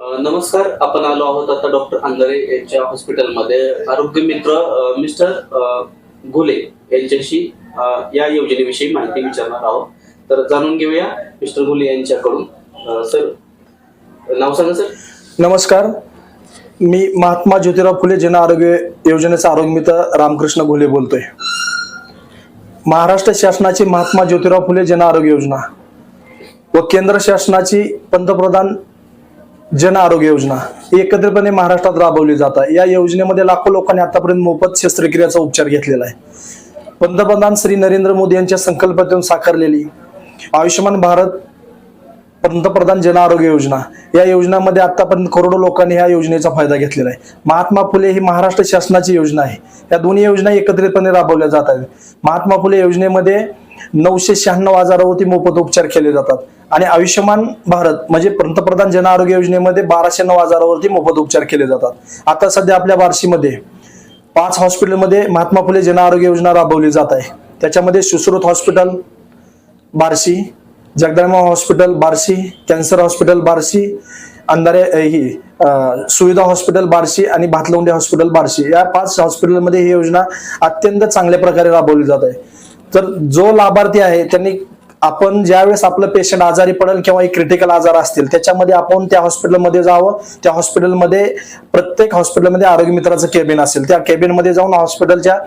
नमस्कार आपण आलो आहोत आता डॉक्टर अंधारे यांच्या हॉस्पिटलमध्ये. आरोग्य मित्र मिस्टर घुले यांच्याशी या योजनेविषयी माहिती विचारणार आहोत. तर जाणून घेऊया मिस्टर घुले यांच्याकडून. सर नाव सांगा सर. नमस्कार. मी महात्मा ज्योतिराव फुले जन आरोग्य योजनेचा आरोग्य मित्र रामकृष्ण घोले बोलतोय. महाराष्ट्र शासनाची महात्मा ज्योतिराव फुले जन आरोग्य योजना व केंद्र शासनाची पंतप्रधान जन आरोग्य योजना ही एकत्रितपणे महाराष्ट्रात राबवली जात आहे. या योजनेमध्ये लाखो लोकांनी आतापर्यंत मोफत शस्त्रक्रियाचा उपचार घेतलेला आहे. पंतप्रधान श्री नरेंद्र मोदी यांच्या संकल्पनेतून साकारलेली आयुष्यमान भारत पंतप्रधान जन आरोग्य योजना या योजनेमध्ये आतापर्यंत करोडो लोकांनी ह्या योजनेचा फायदा घेतलेला आहे. महात्मा फुले ही महाराष्ट्र शासनाची योजना आहे. या दोन्ही योजना एकत्रितपणे राबवल्या जात आहेत. महात्मा फुले योजनेमध्ये नऊशे शहाण्णव हजारावरती मोफत उपचार केले जातात. आणि आयुष्यमान भारत म्हणजे पंतप्रधान जन आरोग्य योजनेमध्ये बाराशे नऊ हजारावरती मोफत उपचार केले जातात. आता सध्या आपल्या बार्शीमध्ये पाच हॉस्पिटलमध्ये महात्मा फुले जन आरोग्य योजना राबवली जात आहे. त्याच्यामध्ये Sushrut hospital Barshi Jagdamba hospital Barshi cancer hospital Barshi Andhare ही सुविधा हॉस्पिटल बार्शी आणि भातलवंडी हॉस्पिटल बार्शी. या पाच हॉस्पिटलमध्ये ही योजना अत्यंत चांगल्या प्रकारे राबवली जात आहे. तर जो लाभार्थी आहे त्यांनी आपण ज्यावेळेस आपलं पेशंट आजारी पडेल किंवा एक क्रिटिकल आजार असतील त्याच्यामध्ये आपण त्या हॉस्पिटलमध्ये जावं. त्या हॉस्पिटलमध्ये प्रत्येक हॉस्पिटलमध्ये आरोग्य मित्राचं केबिन असेल. त्या केबिनमध्ये जाऊन हॉस्पिटलच्या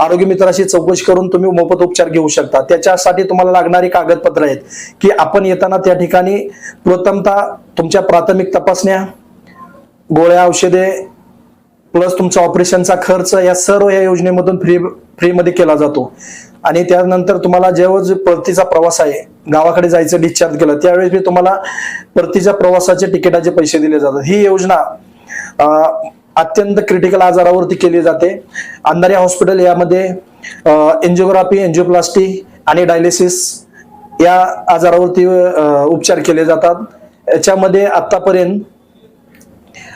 आरोग्य मित्राशी चौकशी करून तुम्ही मोफत उपचार घेऊ शकता. त्याच्यासाठी तुम्हाला लागणारी कागदपत्र आहेत की आपण येताना त्या ठिकाणी प्रथमतः तुमच्या प्राथमिक तपासण्या गोळ्या औषधे प्लस तुमचा ऑपरेशनचा खर्च या सर्व या योजनेमधून फ्री फ्रीमध्ये केला जातो. आणि त्यानंतर तुम्हाला जेव्हा परतीचा प्रवास आहे गावाकडे जायचं डिस्चार्ज केलं त्यावेळेस मी तुम्हाला परतीच्या प्रवासाचे तिकिटाचे पैसे दिले जातात. ही योजना अत्यंत क्रिटिकल आजारावरती केली जाते. अंधारी हॉस्पिटल यामध्ये एन्जिओग्राफी एन्जिओप्लास्टी आणि डायलिसिस या आजारावरती उपचार केले जातात. याच्यामध्ये आतापर्यंत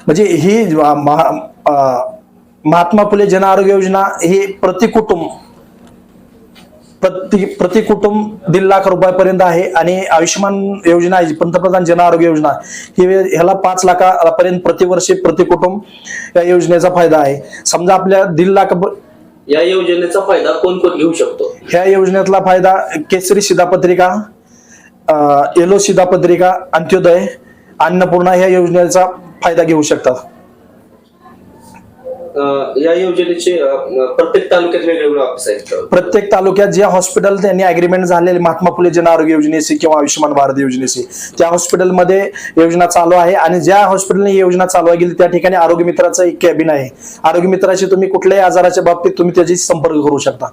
म्हणजे ही महा- महात्मा फुले जन आरोग्य योजना ही प्रति कुटुंब प्रति प्रति कुटुंब दीड लाख रुपयापर्यंत आहे आणि आयुष्यमान योजना आहे पंतप्रधान जन आरोग्य योजना ही ह्याला पाच लाखापर्यंत प्रतिवर्षी प्रति कुटुंब या योजनेचा फायदा आहे. समजा आपल्या दीड लाख या योजनेचा फायदा कोण कोण घेऊ शकतो? ह्या योजनेतला फायदा केसरी शिधापत्रिका येलो शिधापत्रिका अंत्योदय अन्नपूर्णा ह्या योजनेचा फायदा घेऊ शकतात. या योजनेचे प्रत्येक तालुक्यात वेगवेगळे ऑफिस आहेत? प्रत्येक तालुक्यात जे हॉस्पिटल त्यांनी अग्रीमेंट झालेले महात्मा फुले जन आरोग्य योजनेशी किंवा आयुष्यमान भारत योजनेशी त्या हॉस्पिटलमध्ये योजना चालू आहे आणि ज्या हॉस्पिटलने ही योजना चालवा गेली त्या ठिकाणी आरोग्य मित्राचं एक कॅबिन आहे. आरोग्य मित्राशी तुम्ही कुठल्याही आजाराच्या बाबतीत तुम्ही त्याची संपर्क करू शकता.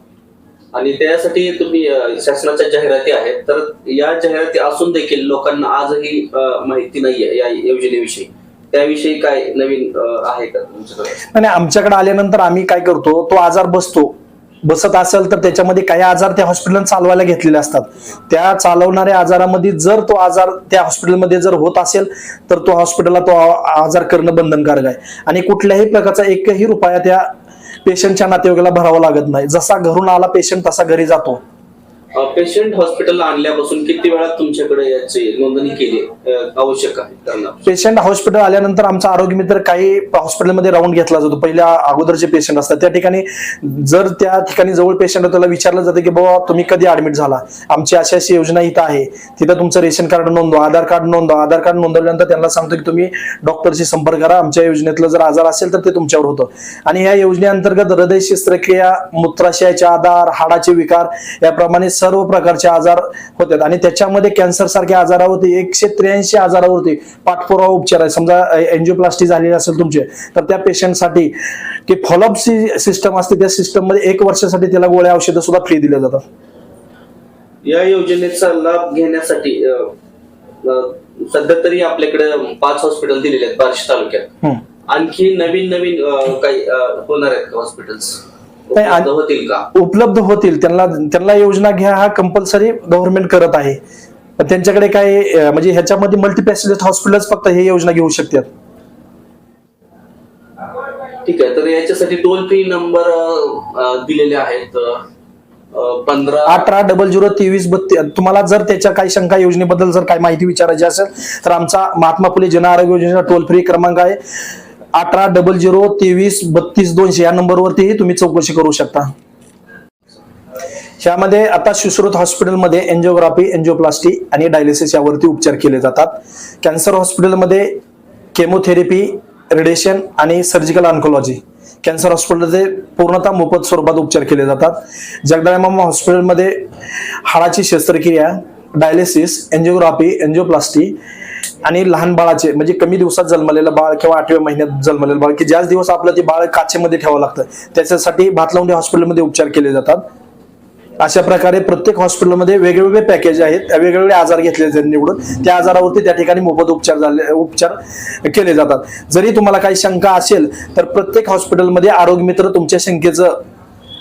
आणि त्यासाठी तुम्ही शासनाच्या जाहिराती आहेत. तर या जाहिराती असून देखील लोकांना आजही माहिती नाहीये या योजनेविषयी. त्याविषयी काय नवीन आहे का तुमच्याकडे? आणि आमच्याकडे आल्यानंतर आम्ही काय करतो तो आजार बसतो. बसत असेल तर त्याच्यामध्ये काही आजार त्या हॉस्पिटल चालवायला घेतलेले असतात. त्या चालवणाऱ्या आजारामध्ये जर तो आजार त्या हॉस्पिटलमध्ये जर होत असेल तर तो हॉस्पिटलला तो आजार करणं बंधनकारक आहे. आणि कुठल्याही प्रकारचा एकही रुपया त्या पेशंटच्या नातेवाईकाला भरावा लागत नाही. जसा घरून आला पेशंट तसा घरी जातो. पेशंट हॉस्पिटलला आणल्यापासून किती वेळात तुमच्याकडे याची नोंदणी केली आवश्यक आहे पेशंट हॉस्पिटल आल्यानंतर आमचा आरोग्य मित्र काही हॉस्पिटलमध्ये राऊंड घेतला जातो. पहिल्या अगोदरचे पेशंट असतात त्या ठिकाणी जर त्या ठिकाणी जवळ पेशंट त्याला विचारलं जातं की बाबा तुम्ही कधी ऍडमिट झाला? आमची अशी अशी योजना इथं आहे. तिथं तुमचं रेशन कार्ड नोंदवा आधार कार्ड नोंदवा. आधार कार्ड नोंदवल्यानंतर त्यांना सांगतो की तुम्ही डॉक्टरशी संपर्क करा. आमच्या योजनेतलं जर आजार असेल तर ते तुमच्यावर होतं. आणि या योजनेअंतर्गत हृदय शस्त्रक्रिया मूत्राशयाचे आधार हाडाचे विकार याप्रमाणे सर्व प्रकारचे आजार होतात. आणि त्याच्यामध्ये कॅन्सर सारख्या आजारावरती एकशे त्र्याऐंशी आजारावरती पाठपुरावा उपचार आहे. समजा एन्जिओप्लास्टी झालेली असेल तुमचे तर त्या पेशंटसाठी की फॉलोअप सिस्टम असते त्या सिस्टममध्ये एक वर्षासाठी त्याला गोळ्या औषधं सुद्धा फ्री दिल्या जातात. या योजनेचा लाभ घेण्यासाठी सध्या तरी आपल्याकडे पाच हॉस्पिटल दिलेले आहेत बार्शी तालुक्यात. आणखी नवीन नवीन काही होणार आहेत हॉस्पिटल्स नाही, होतील का? उपलब्ध होतील. त्यांना त्यांना योजना घ्या हा कंपल्सरी गव्हर्नमेंट करत आहे. पण त्यांच्याकडे काय म्हणजे ह्याच्यामध्ये मल्टीपॅसिलिटी हॉस्पिटल्स फक्त हे योजना घेऊ शकतात. ठीक आहे तर याच्यासाठी टोल फ्री नंबर दिलेले आहेत. पंधरा अठरा डबल झिरो तेवीस बत्तीस. तुम्हाला जर त्याच्या काही शंका योजनेबद्दल जर काही माहिती विचारायची असेल तर आमचा महात्मा फुले जन आरोग्य योजनेचा टोल फ्री क्रमांक आहे. अठरा डबल झिरो तेवीस बत्तीस दोनशे. या नंबरवरतीही तुम्ही चौकशी करू शकता. ह्यामध्ये आता सुश्रुत हॉस्पिटलमध्ये एन्जिओग्राफी एन्जिओप्लास्टी आणि डायलिसिस यावरती उपचार केले जातात. कॅन्सर हॉस्पिटलमध्ये केमोथेरपी रेडिएशन आणि सर्जिकल ऑन्कोलॉजी कॅन्सर हॉस्पिटलमध्ये पूर्णतः मोफत स्वरूपात उपचार केले जातात. जगदळमामा हॉस्पिटलमध्ये हाडाची शस्त्रक्रिया डायलिसिस एन्जिओग्राफी एन्जिओप्लास्टी आणि लहान बाळाचे म्हणजे कमी दिवसात जन्मलेलं बाळ किंवा आठव्या महिन्यात जन्मलेलं बाळ की ज्याच दिवस आपलं ते बाळ काचेमध्ये ठेवावं लागतं त्याच्यासाठी भातलावंडी हॉस्पिटलमध्ये उपचार केले जातात. अशा प्रकारे प्रत्येक हॉस्पिटलमध्ये वेगवेगळे पॅकेज आहेत वेगवेगळे आजार घेतले जातात निवडून. त्या आजारावरती त्या ठिकाणी मोफत उपचार झाले उपचार केले जातात. जरी तुम्हाला काही शंका असेल तर प्रत्येक हॉस्पिटलमध्ये आरोग्य मित्र तुमच्या शंकेचं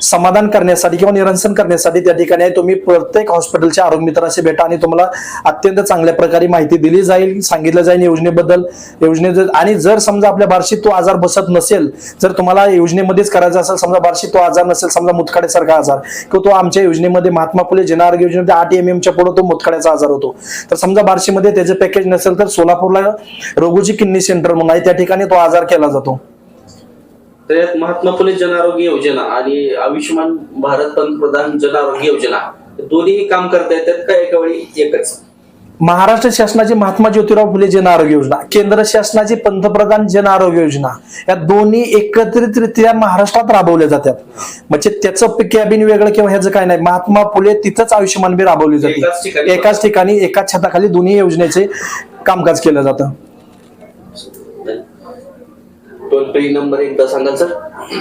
समाधान करण्यासाठी किंवा निरंसन करण्यासाठी त्या ठिकाणी आहे. तुम्ही प्रत्येक हॉस्पिटलच्या आरोग्य मित्राशी भेटा आणि तुम्हाला अत्यंत चांगल्या प्रकारे माहिती दिली जाईल सांगितलं जाईल योजनेबद्दल. योजने आणि जर समजा आपल्या बार्शीत तो आजार बसत नसेल जर तुम्हाला योजनेमध्येच करायचा असेल समजा बार्शीत तो आजार नसेल समजा मुतखड्यासारखा आजार किंवा तो आमच्या योजनेमध्ये महात्मा फुले जन आरोग्य योजनेमध्ये आठ एम एमच्या पुढे तो मुतखड्याचा आजार होतो. तर समजा बार्शीमध्ये त्याचं पॅकेज नसेल तर सोलापूरला रघुजी किडनी सेंटर म्हणून आहे. त्या ठिकाणी तो आजार केला जातो. तर यात महात्मा फुले जन आरोग्य योजना आणि आयुष्यमान भारत पंतप्रधान जन आरोग्य योजना दोन्ही काम करता येतात का एका वेळी एकच? महाराष्ट्र शासनाची महात्मा ज्योतिराव फुले जन आरोग्य योजना केंद्र शासनाची पंतप्रधान जन आरोग्य योजना या दोन्ही एकत्रितरित्या महाराष्ट्रात राबवल्या जातात. म्हणजे त्याचं कॅबिन वेगळं किंवा ह्याचं काय नाही महात्मा फुले तिथंच आयुष्यमान बी राबवली जाते. एकाच ठिकाणी एकाच छताखाली दोन्ही योजनेचे कामकाज केलं जातं. टोल फ्री नंबर एकदा सांगा सर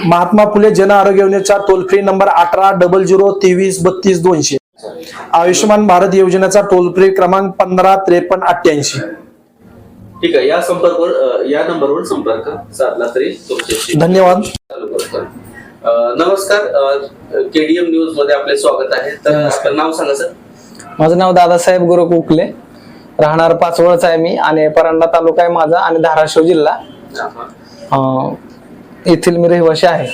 महात्मा फुले जन आरोग्य योजनेचा टोल फ्री नंबर अठरा डबल झिरो तेवीस बत्तीस दोनशे. आयुष्यमान भारत योजनेचा टोल फ्री क्रमांक पंधरा त्रेपन्न अठ्ठ्याऐंशी. ठीक आहे या संपर्कवर या नंबरवर संपर्क साधला तरी तुमच्याशी धन्यवाद. नमस्कार केडीएम न्यूजमध्ये आपले स्वागत आहे. तर आपलं नाव सांगा सर माझं नाव दादासाहेब गुरु कुकले. राहणार पाचवळच आहे मी आणि परांडा तालुका आहे माझा आणि धाराशिव जिल्हा. येथील मी रहिवासी आहे.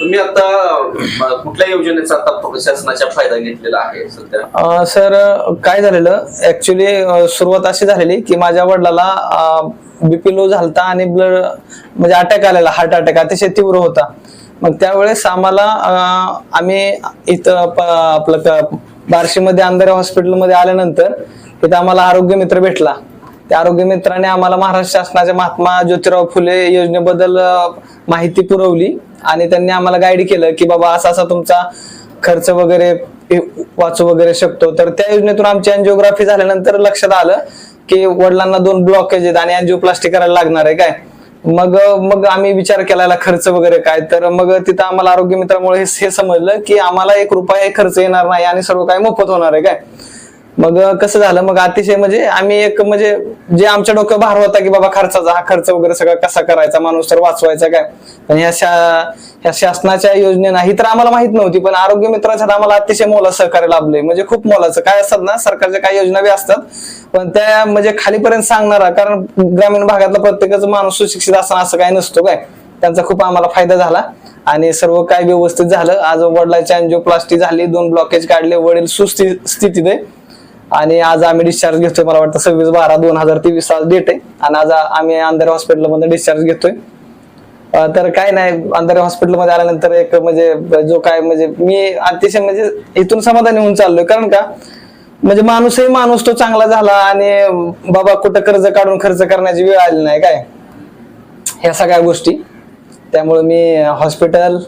तुम्ही आता कुठल्या योजनेचा आता शासनाचा फायदा घेतलेला आहे सध्या? अं, सर काय झालेलं? ऍक्च्युली सुरुवात अशी झालेली की माझ्या वडिलाला बीपी लो झालता आणि ब्लड म्हणजे अटॅक आलेला हार्ट अटॅक अतिशय तीव्र होता. मग त्यावेळेस आम्हाला अं, आम्ही इथं प- आपलं क- बार्शीमध्ये अंधारे हॉस्पिटलमध्ये आल्यानंतर तिथे आम्हाला आरोग्य मित्र भेटला. त्या आरोग्य मित्राने आम्हाला महाराष्ट्र शासनाच्या महात्मा ज्योतिराव फुले योजनेबद्दल माहिती पुरवली आणि त्यांनी आम्हाला गाईड केलं की बाबा असा असा तुमचा खर्च वगैरे वाचू वगैरे शकतो. तर त्या योजनेतून आमची अँजिओग्राफी झाल्यानंतर लक्षात आलं की वडिलांना दोन ब्लॉकेज आहेत आणि अँजिओप्लास्टी करायला लागणार आहे काय? मग मग आम्ही विचार केला याला खर्च वगैरे काय? तर मग तिथं आम्हाला आरोग्य मित्रामुळे हे हे समजलं की आम्हाला एक रुपया खर्च येणार नाही आणि सर्व काही मोफत होणार आहे काय? मग कसं झालं? मग अतिशय म्हणजे आम्ही एक म्हणजे जे आमच्या डोक्यात भार होता की बाबा खर्चाचा हा खर्च वगैरे सगळं कसा करायचा माणूस तर वाचवायचा काय? पण ह्या शा ह्या शासनाच्या योजने नाही तर आम्हाला माहीत नव्हती पण आरोग्य मित्राच्या आम्हाला अतिशय मोला सहकार्य लाभले म्हणजे खूप मोलाचं. काय असतात ना सरकारच्या काही योजना बी असतात पण त्या म्हणजे खालीपर्यंत सांगणारा कारण ग्रामीण भागातला प्रत्येकाचा माणूस सुशिक्षित असणं असं काय नसतो काय? त्यांचा खूप आम्हाला फायदा झाला. आणि सर्व काय व्यवस्थित झालं. आज वडिलांची अँजिओप्लास्टी झाली दोन ब्लॉकेज काढले वडील सुस्थितीत स्थितीत आहे. आणि आज आम्ही डिस्चार्ज घेतोय मला वाटतं सव्वीस बारा दोन हजार तेवीस आज डेट आहे. आणि आज आम्ही अंधारे हॉस्पिटलमध्ये डिस्चार्ज घेतोय. तर काय नाही अंधारे हॉस्पिटलमध्ये आल्यानंतर एक म्हणजे जो काय म्हणजे मी अतिशय म्हणजे इथून समाधानी होऊन चाललोय. कारण का? म्हणजे माणूसही माणूस तो चांगला झाला आणि बाबा कुठं कर्ज काढून खर्च करण्याची वेळ आली नाही काय? ह्या सगळ्या गोष्टी. त्यामुळे मी हॉस्पिटल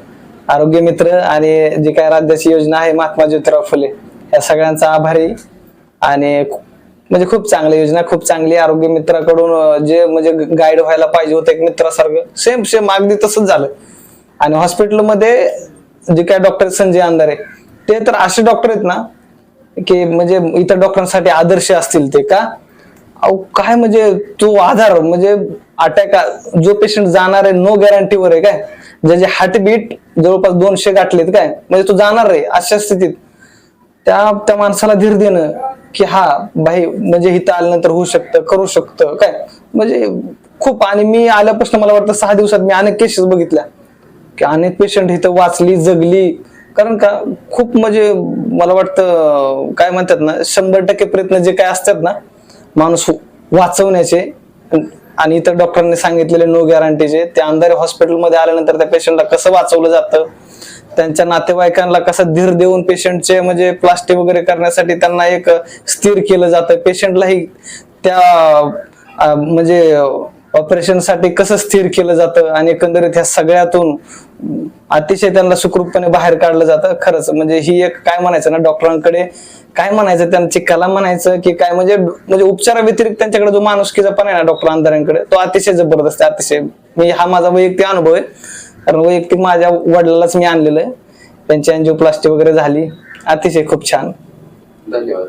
आरोग्य मित्र आणि जी काय राज्याची योजना आहे महात्मा ज्योतिराव फुले या सगळ्यांचा आभारी. आणि म्हणजे खूप चांगली योजना खूप चांगली आरोग्य मित्राकडून जे म्हणजे गाईड व्हायला पाहिजे होतं एक मित्रासारखं. सेम सेम अगदी तसंच झालं. आणि हॉस्पिटलमध्ये जे काय डॉक्टर संजय अंधारे ते तर असे डॉक्टर आहेत ना की म्हणजे इतर डॉक्टरांसाठी आदर्श असतील ते का? अहो काय म्हणजे तो आधार म्हणजे अटॅक जो पेशंट जाणार आहे नो गॅरंटीवर आहे काय? ज्याचे हार्टबीट जवळपास दोनशे गाठलेत काय? म्हणजे तो जाणार आहे अशा स्थितीत. त्या त्या माणसाला धीर देणं की हा भाई म्हणजे इथं आल्यानंतर होऊ शकतं करू शकतं काय? म्हणजे खूप आणि मी आल्यापासून मला वाटतं सहा दिवसात मी अनेक केसेस बघितल्या. की अनेक पेशंट इथं वाचली जगली. कारण का खूप म्हणजे मला वाटतं काय म्हणतात ना शंभर टक्के प्रयत्न जे काय असतात ना माणूस वाचवण्याचे आणि इतर डॉक्टरांनी सांगितलेले नो गॅरंटीचे त्या अंधारे हॉस्पिटलमध्ये आल्यानंतर त्या पेशंटला कसं वाचवलं जातं त्यांच्या नातेवाईकांना कसं धीर देऊन पेशंटचे म्हणजे प्लास्टिक वगैरे करण्यासाठी त्यांना एक स्थिर केलं जातं. पेशंटलाही त्या म्हणजे ऑपरेशनसाठी कसं स्थिर केलं जातं आणि एकंदरीत ह्या सगळ्यातून अतिशय त्यांना सुखरूपपणे बाहेर काढलं जातं. खरंच म्हणजे ही एक काय म्हणायचं ना डॉक्टरांकडे काय म्हणायचं त्यांची कला म्हणायचं की काय म्हणजे म्हणजे उपचाराव्यतिरिक्त त्यांच्याकडे जो माणुसकीचा पण आहे ना डॉक्टर अंधाऱ्यांकडे तो अतिशय जबरदस्त आहे अतिशय. म्हणजे हा माझा वैयक्तिक अनुभव आहे. कारण वैयक्तिक माझ्या वडिलालाच मी आणलेलं आहे. त्यांची अँजिओप्लास्टी वगैरे झाली. अतिशय खूप छान. धन्यवाद.